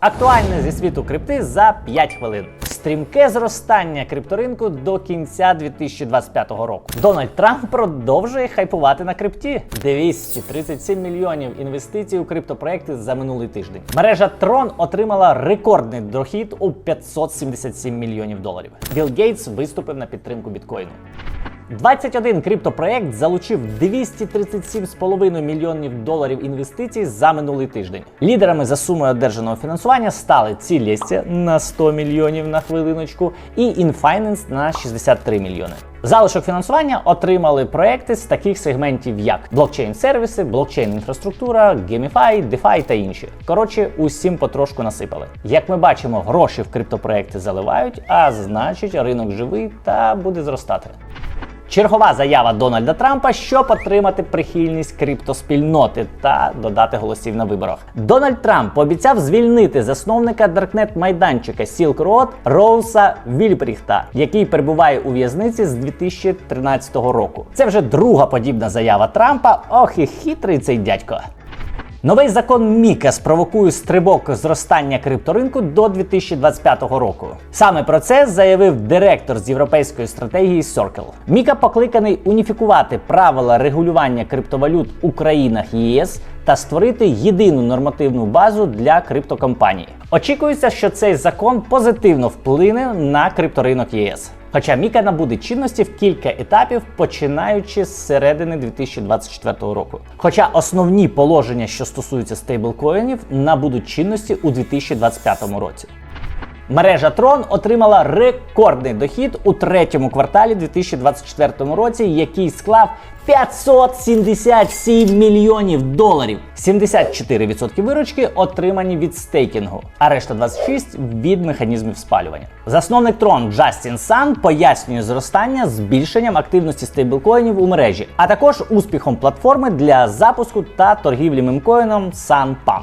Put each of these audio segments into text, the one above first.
Актуальне зі світу крипти за 5 хвилин. Стрімке зростання крипторинку до кінця 2025 року. Дональд Трамп продовжує хайпувати на крипті. 237 мільйонів інвестицій у криптопроекти за минулий тиждень. Мережа Tron отримала рекордний дохід у 577 мільйонів доларів. Білл Гейтс виступив на підтримку біткоїну. 21 криптопроект залучив 237,5 мільйонів доларів інвестицій за минулий тиждень. Лідерами за сумою одержаного фінансування стали Цілєстя на 100 мільйонів на хвилиночку і Infinance на 63 мільйони. Залишок фінансування отримали проекти з таких сегментів, як блокчейн-сервіси, блокчейн-інфраструктура, Gamify, DeFi та інші. Коротше, усім потрошку насипали. Як ми бачимо, гроші в криптопроекти заливають, а значить, ринок живий та буде зростати. Чергова заява Дональда Трампа, щоб отримати прихильність криптоспільноти та додати голосів на виборах. Дональд Трамп пообіцяв звільнити засновника даркнет майданчика Silk Road Роуса Вільбріхта, який перебуває у в'язниці з 2013 року. Це вже друга подібна заява Трампа. Ох і хитрий цей дядько. Новий закон Міка спровокує стрибок зростання крипторинку до 2025 року. Саме про це заявив директор з європейської стратегії Circle. Міка покликаний уніфікувати правила регулювання криптовалют у країнах ЄС та створити єдину нормативну базу для криптокомпаній. Очікується, що цей закон позитивно вплине на крипторинок ЄС. Хоча Міка набуде чинності в кілька етапів, починаючи з середини 2024 року. Хоча основні положення, що стосуються стейблкоїнів, набудуть чинності у 2025 році. Мережа Tron отримала рекордний дохід у третьому кварталі 2024 році, який склав 577 мільйонів доларів. 74% виручки отримані від стейкінгу, а решта 26% від механізмів спалювання. Засновник Tron Джастін Сан пояснює зростання збільшенням активності стейблкоїнів у мережі, а також успіхом платформи для запуску та торгівлі мемкоїном SunPump.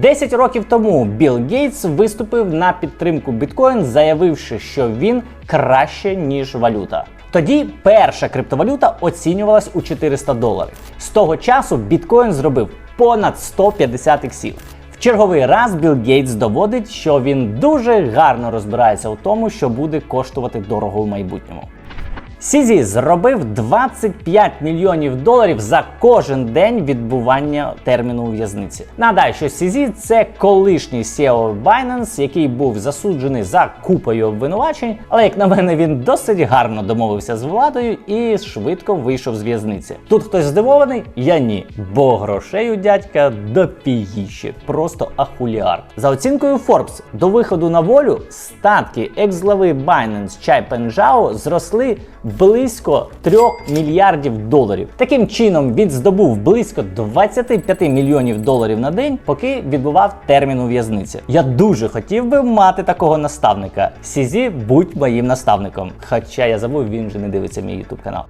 10 років тому Білл Гейтс виступив на підтримку біткоін, заявивши, що він краще ніж валюта. Тоді перша криптовалюта оцінювалась у 400 доларів. З того часу біткоін зробив понад 150 іксів. В черговий раз Білл Гейтс доводить, що він дуже гарно розбирається у тому, що буде коштувати дорого в майбутньому. Сізі зробив 25 мільйонів доларів за кожен день відбування терміну у в'язниці. Нагадаю, що Сізі це колишній CEO Binance, який був засуджений за купою обвинувачень, але як на мене, він досить гарно домовився з владою і швидко вийшов з в'язниці. Тут хтось здивований? Я ні. Бо грошей у дядька до піїщі. Просто ахуліар. За оцінкою Forbes, до виходу на волю статки екс-глави Binance Чай Пенжао зросли близько 3 мільярдів доларів. Таким чином він здобув близько 25 мільйонів доларів на день, поки відбував термін у в'язниці. Я дуже хотів би мати такого наставника. Сізі, будь моїм наставником. Хоча я забув, він вже не дивиться мій ютуб канал.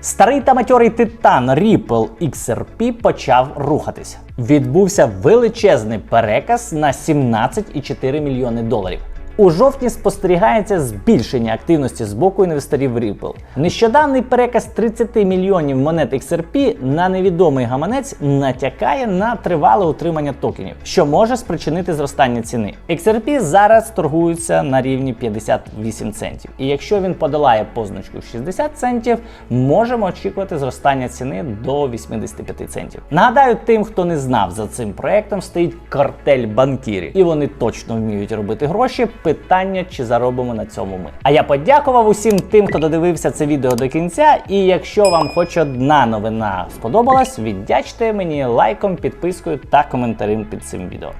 Старий та матьорий титан Ripple XRP почав рухатись. Відбувся величезний переказ на 17,4 мільйони доларів. У жовтні спостерігається збільшення активності з боку інвесторів Ripple. Нещодавний переказ 30 мільйонів монет XRP на невідомий гаманець натякає на тривале утримання токенів, що може спричинити зростання ціни. XRP зараз торгується на рівні 58 центів. І якщо він подолає позначку 60 центів, можемо очікувати зростання ціни до 85 центів. Нагадаю, тим, хто не знав за цим проектом, стоїть картель банкірів, і вони точно вміють робити гроші. Питання, чи заробимо на цьому ми. А я подякував усім тим, хто додивився це відео до кінця. І якщо вам хоч одна новина сподобалась, віддячте мені лайком, підпискою та коментарем під цим відео.